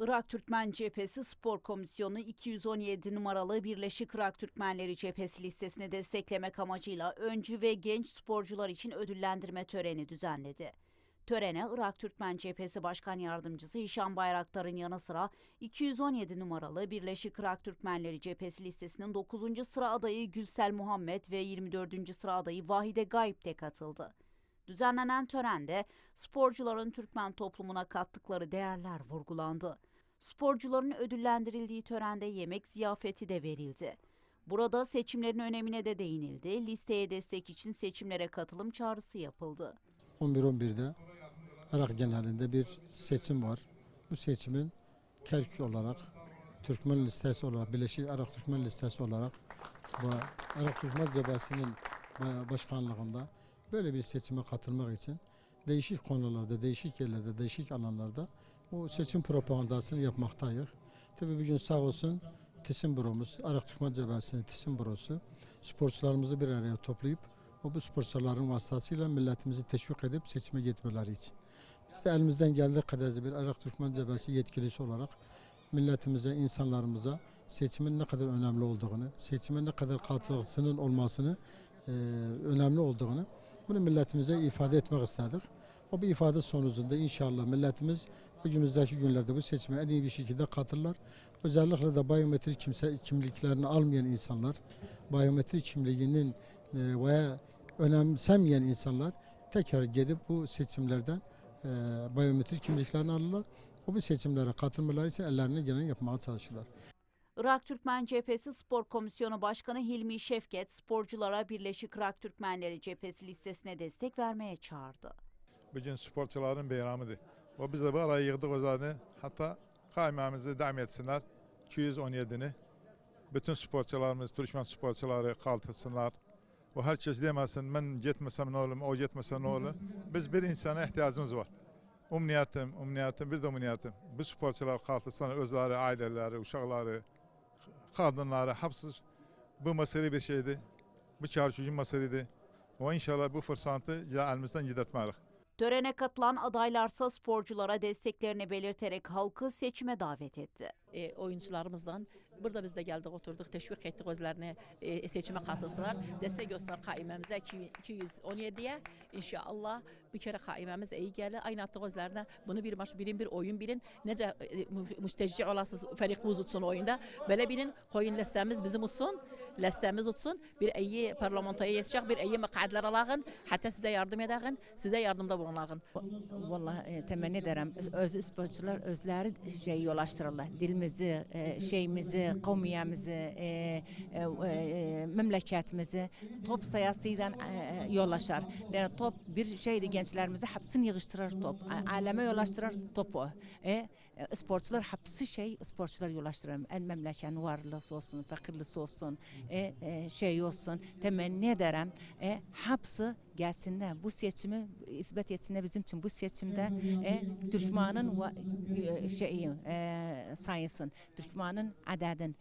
Irak Türkmen Cephesi Spor Komisyonu 217 numaralı Birleşik Irak Türkmenleri Cephesi listesini desteklemek amacıyla öncü ve genç sporcular için ödüllendirme töreni düzenledi. Törene Irak Türkmen Cephesi Başkan Yardımcısı Hişam Bayraktar'ın yanı sıra 217 numaralı Birleşik Irak Türkmenleri Cephesi listesinin 9. sıra adayı Gülsel Muhammed ve 24. sıra adayı Vahide Gayip de katıldı. Düzenlenen törende sporcuların Türkmen toplumuna kattıkları değerler vurgulandı. Sporcuların ödüllendirildiği törende yemek ziyafeti de verildi. Burada seçimlerin önemine de değinildi. Listeye destek için seçimlere katılım çağrısı yapıldı. 11-11'de Irak genelinde bir seçim var. Bu seçimin Kerkük olarak, Türkmen listesi olarak, Birleşik Irak Türkmen listesi olarak ve Irak Türkmen Cebesi'nin başkanlığında böyle bir seçime katılmak için değişik konularda, değişik yerlerde, değişik alanlarda bu seçim propagandasını yapmaktayız. Tabii bugün sağ olsun TİSİM büromuz, Irak Türkmen Cebesi'nin TİSİM bürosu sporcularımızı bir araya toplayıp o bu sporcuların vasıtasıyla milletimizi teşvik edip seçime gitmeleri için. Biz de elimizden geldiği kadar bir Irak Türkmen Cebesi yetkilisi olarak milletimize, insanlarımıza seçimin ne kadar önemli olduğunu, seçime ne kadar katkısının olmasını e, önemli olduğunu bunu milletimize ifade etmek istedik. O bir ifade sonucunda inşallah milletimiz önümüzdeki günlerde bu seçime en iyi bir şekilde katırlar. Özellikle de biyometrik kimse, kimliklerini almayan insanlar, biyometrik kimliğinin e, veya önemsemeyen insanlar tekrar gidip bu seçimlerden e, biyometrik kimliklerini alırlar. O bu seçimlere katılmaları için ellerine gelen yapmaya çalışırlar. Irak Türkmen Cephesi Spor Komisyonu Başkanı Hilmi Şefket sporculara Birleşik Irak Türkmenleri Cephesi listesine destek vermeye çağırdı. Bugün sporcuların bayramıdır. O biz de bu araya yığdık o zaten. Hatta kaymağımızı devam etsinler. 217'ni. Bütün sporcularımız, Türkmen sporcuları kaltırsınlar. O herkes demesin ben gitmesem ne olur, o gitmese ne olur. Biz bir insana ihtiyacımız var. Umniyetim, umniyetim, bir de umniyetim. Bu sporcular kaltırsınlar, özleri, aileleri, uşakları, kadınları, hapsız. Bu mesele bir şeydi. Bu çarşıcı meseleydi. O inşallah bu fırsatı elimizden gidetmeyiz. Törene katılan adaylarsa sporculara desteklerini belirterek halkı seçime davet etti. e, oyuncularımızdan burada biz de geldik oturduk teşvik ettik özlerini e, seçime katılsınlar. Destek göster kaimemize 217'ye inşallah bir kere kaimemiz iyi gelir. Aynı attık özlerine bunu bir maç birin bir oyun birin. Nece e, müşteci olasız ferik uzutsun oyunda. Böyle birin koyun listemiz bizim utsun. Listemiz utsun. Bir iyi parlamentoya yetişecek bir iyi mekadler alağın. Hatta size yardım edağın. Size yardımda bulunağın. Vallahi temenni ederim. Öz sporcular özleri şey yollaştırırlar. Dilimizi, e, şeyimizi, kavmiyemizi, e, e, memleketimizi top sayasıyla e, yollaşar. Yani top bir şeydi gençlerimizi hepsini yığıştırır top. Aleme yollaştırır topu. E, sporcular hepsi şey sporcular yollaştırır. En memleketin varlısı olsun, fakirlisi olsun, e, e, şey olsun. Temenni ederim. E, hepsi gelsinler. Bu seçimi ispat etsinler bizim için. Bu seçimde e, düşmanın e, şeyi e, sayısın. Düşmanın adedin.